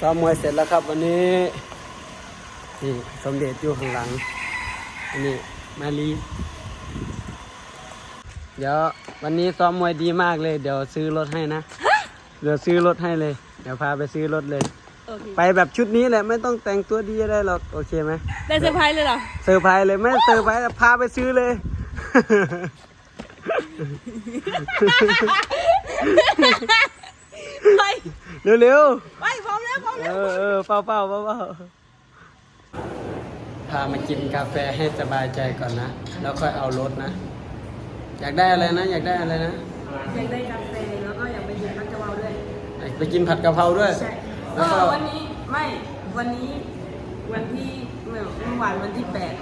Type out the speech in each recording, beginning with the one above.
ซ้อมมวยเสร็จแล้วครับ วันนี้นี่สมเด็จอยู่ข้างหลังอันนี้มาลีเดี๋ยววันนี้ซ้อมมวยดีมากเลย เดี๋ยวซื้อรถให้นะ เดี๋ยวซื้อรถให้เลย เดี๋ยวพาไปซื้อรถเลยโอเคไปแบบชุดนี้แหละไม่ต้องแต่งตัวดีอะไรหรอกโอเคไหมได้เซอร์ไพรส์เลยเหรอเซอร์ไพรส์เลยไม่เซอร์ไพรส์พาไปซื้อเลย ไปเร็วไป เอแล้วอเออเฝ้าเฝ้าเฝ้าเฝ้าพามากินกาแฟให้สบายใจก่อนนะ แล้วค่อยเอารถนะ อยากได้อะไรนะ อยากได้อะไรนะอยากได้กาแฟแล้วก็อยากไปกินมัทฉะวาด้วยไปกินผัดกะเพราด้วยใช่แล้ก็วก็วันนี้ไม่วันนี้วันที่เมื่อเมื่อวานวันที่แปด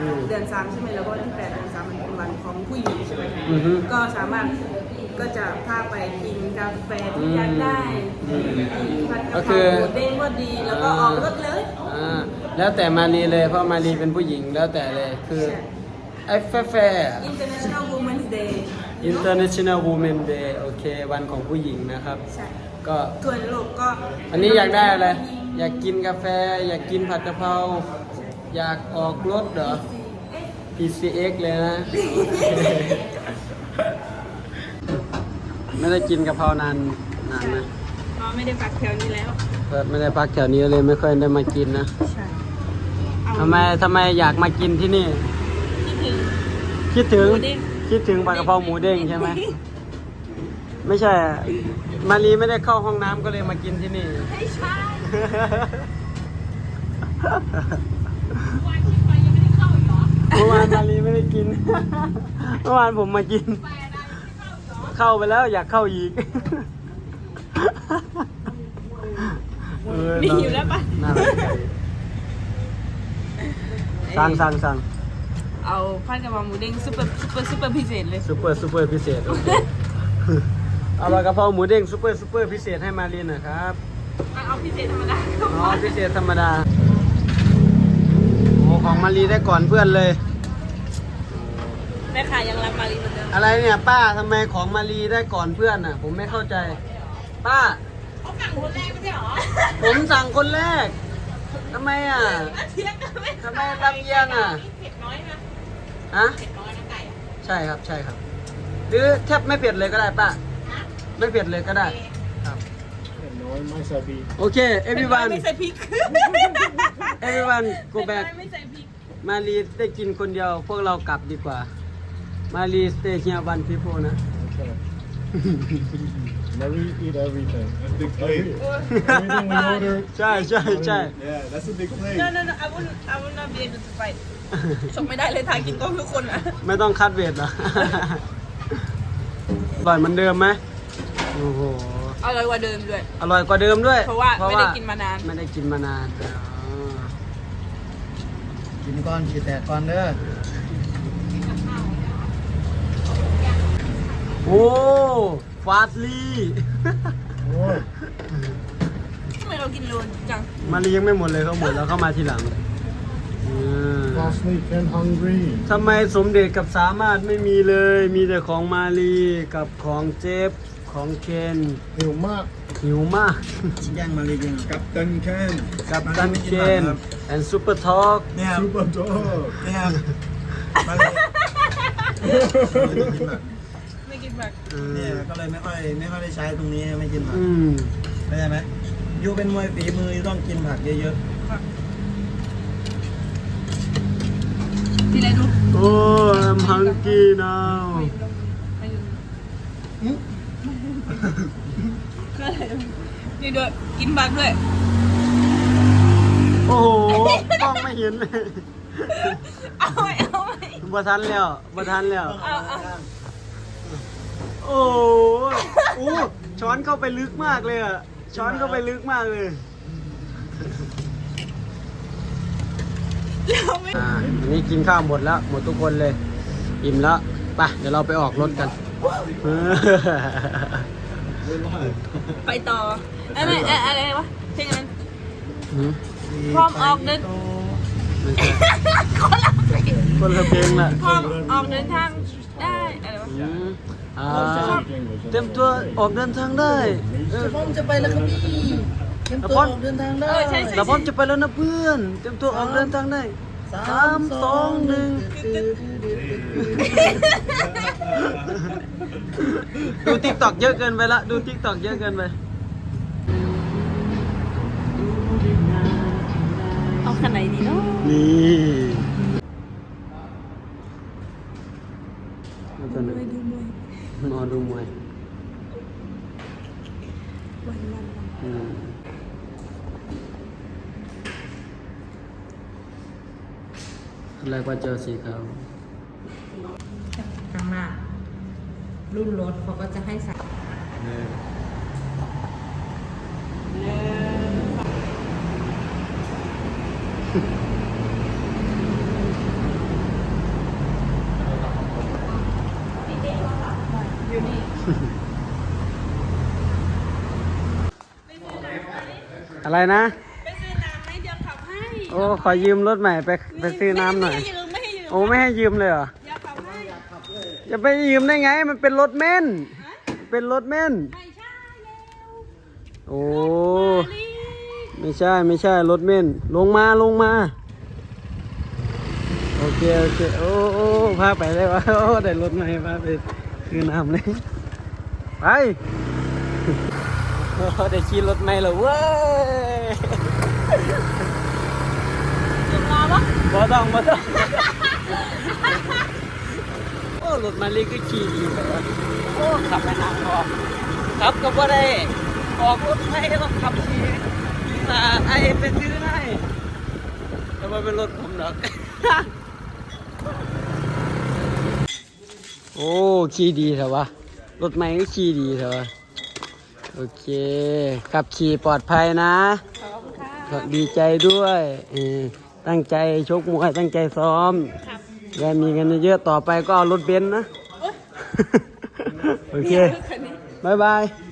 อืมเดือนสามใช่ไหมแล้วก็วันที่แปดเดือนสามมันเป็นวันของผู้หญิงใช่ไหมอือฮึก็สามารถ ก็จะพาไปกินกาแฟที่อยากได้อืมผัดกะก็เพคืราอ หมูเด้งก็ดีแล้วก็ออกรถเลย อ่าแล้วแต่มารีเลย เพราะมารีเป็นผู้หญิงแล้วแต่เลยคือใช่ ไอ้แฟแฟ International Women's Day International Women Day โอเค วันของผู้หญิงนะครับ ใช่ก็ ทั่วโลกก็อันนี้อยากได้อะไร อยากกินกาแฟ อยากกินผัดกะเพรา อยากออกรถเหรอเอ๊ะ PCX เลยนะ ไม่ได้กินกะเพรานานนานนะอ๋อไม่ได้ปักแถวนี้แล้วเพิดไม่ได้พักแถวนี้เลยไม่ค่อยได้มากินนะใช่เอาทำไมทำไมอยากมากินที่นี่ คิดถึง คิดถึงหมูเด้ง คิดถึงปลากระเพราหมูเด้งใช่ไหมไม่ใช่อะมารีไม่ได้เข้าห้องน้ำก็เลยมากินที่นี่ ไม่ใช่เมื่อวานมารีไม่ได้กิน เมื่อวานผมมากิน เข้าไปแล้วอยากเข้าอีกเออมีอยู่แล้วปะน่ารักใจสั่งสั่งสั่งเอาพันกะเพราหมูเด้งซุปเปอร์ซุปเปอร์ซุปเปอร์พิเศษเลย ซูเปอร์ซูเปอร์พิเศษโอเคเอาปลากระเพราหมูเด้งซูเปอร์ซูเปอร์พิเศษให้มารีหน่อยครับเอาพิเศษธรรมดาอ๋อพิเศษธรรมดาโอ้ของมารีได้ก่อนเพื่อนเลยแม่ขายยังรับมารีเหมือนเดิม อะไรเนี่ยป้าทำไมของมารีได้ก่อนเพื่อนอะ ผมไม่เข้าใจ ป้า เขาสั่งคนแรกไม่ใช่หรอผมสั่งคนแรกทำไมอะเทียงกันไม่ทำไมลำเอียงอะ เผ็ดน้อยนะฮะ เผ็ดน้อยนะไก่อะใช่ครับใช่ครับ หรือแทบไม่เผ็ดเลยก็ได้ป้าไม่เผ็ดเลยก็ได้ ครับ น้อยไม่ใส่บีโอเค everyone ไม่ใส่พริก everyone go เผ็ด back น้อยไม่ใส่พริก มารีได้กินคนเดียว พวกเรากลับดีกว่า มารี stay here one people นะ Marie eat everything. That's big plate. Everything we order. ใช่ใช่ใช่ Yeah, that's a big plate. no no no I won't I will not be able to fight ชกไม่ได้เลยทางกินกล้องทุกคนอะไม่ต้องคัดเวทเหรออร่อยเหมือนเดิมไหมโอ้โหอร่อยกว่าเดิมด้วย อร่อยกว่าเดิมด้วย เพราะว่าไม่ได้กินมานาน ไม่ได้กินมานานอ๋อกินก้อนขีดแตกก้อนเด้อ โอ้ฟาสลี่ Oh, ทำไมเรากินโลนจังมารียังไม่หมดเลยเขาหมดแล้วเข้ามาทีหลังอืม Costly and hungry. ทำไมสมเด็จกับสามารถไม่มีเลย มีแต่ของมารีกับของเจฟของเคนหิวมาก หิวมาก แย่งมาเลยกินกับตันแคนกับดันเคนแอนซูเปอร์ท็อกเนี่ยครับซูเปอร์ดอเนี่ยครับมาเลย ไม่กินแบบเนี่ยก็เลยไม่ค่อยไม่ค่อยได้ใช้ตรงนี้ไม่กินผักอืมเข้าใจไหมยูเป็นมวยฝีมือยูต้องกินผักเยอะที่ไรดูโอ้ I'm hungry now ก็เลยนี่ด้วยกินบักด้วยโอ้โหกล้องไม่เห็นเลยเอาไว้เอาไว้บ่ทันแล้วบ่ทันแล้ว เอาเอา โอ้โหโอ้ช้อนเข้าไปลึกมากเลยอะ ช้อนเข้าไปลึกมากเลยเราไม่อ่าอันนี้กินข้าวหมดแล้ว หมดทุกคนเลย อิ่มแล้วไปเดี๋ยวเราไปออกรถกันเออไปต่อเอ้ยไม่เอ้ยอะไรวะเพลงนั้นหืมๆพร้อมออกเดินไม่ใช่คนละเพลงคนละเพลงละพร้อมออกเดินทางได้อะไรวะ อืมอ่าเต็มตัวออกเดินทางได้เออผมจะไปแล้วครับพี่เตรียมแล้วตัวพ่อออกเดินทางได้เออใช่ใช่แล้วพ่อจะไปแล้วนะเพื่อน เตรียมตัวออกเดินทางได้สามสองหนึ่งดูทิกตอกเยอะเกินไปละ ดูทิกตอกเยอะเกินไป เอาขนาดไหนดีเนาะนี่แล้วก็ ดูมวยดูมวย นอน ดูมวยวันวันวันอืมอะไรว่าเจอสีขาวข้างหน้ารุ่นรถเขาก็จะให้ใส่ อะไรนะ ไปซื้อน้ำไหมเดี๋ยวขับให้โอ้ ขอยืมรถใหม่ไปไปซื้อน้ำหน่อย ไม่ให้ยืมไม่ให้ยืมโอ้ไม่ให้ยืมเลยเหรอ เดี๋ยวขับให้จะไปยืมได้ไง มันเป็นรถเม่นเป็นรถเม่น ไม่ใช่แล้วโอ้นี่ไม่ใช่ไม่ใช่รถเม่น ลงมาลงมา โอเคโอเคโอ้โอ้พาไปเลยวะโอ้ได้รถใหม่พาไปซื้อน้ำเลยไปโอ้ ได้ขี่รถใหม่แล้วเว้ยถึงมาปะบ่ต้องบ่ต้องโอ้รถมาลีก็ขี่ดีแต่ว่าโอ้ขับไปทางออกขับก็บ่ได้ออกรถไม่ต้องขับขี่ตาไอไปซื้อให้แต่ว่าเป็นรถผมหรอกโอ้ ขี่ดีแต่ว่ารถใหม่ก็ขี่ดีแต่ว่า โอเคขับขี่ปลอดภัยนะขอบคุณค่ะก็ดีใจด้วยเออตั้งใจชกมวยตั้งใจซ้อมครับได้มีกันเยอะๆต่อไปก็เอารถเบนซ์นะ โอ๊ยโอเคคันนี้บายบายบ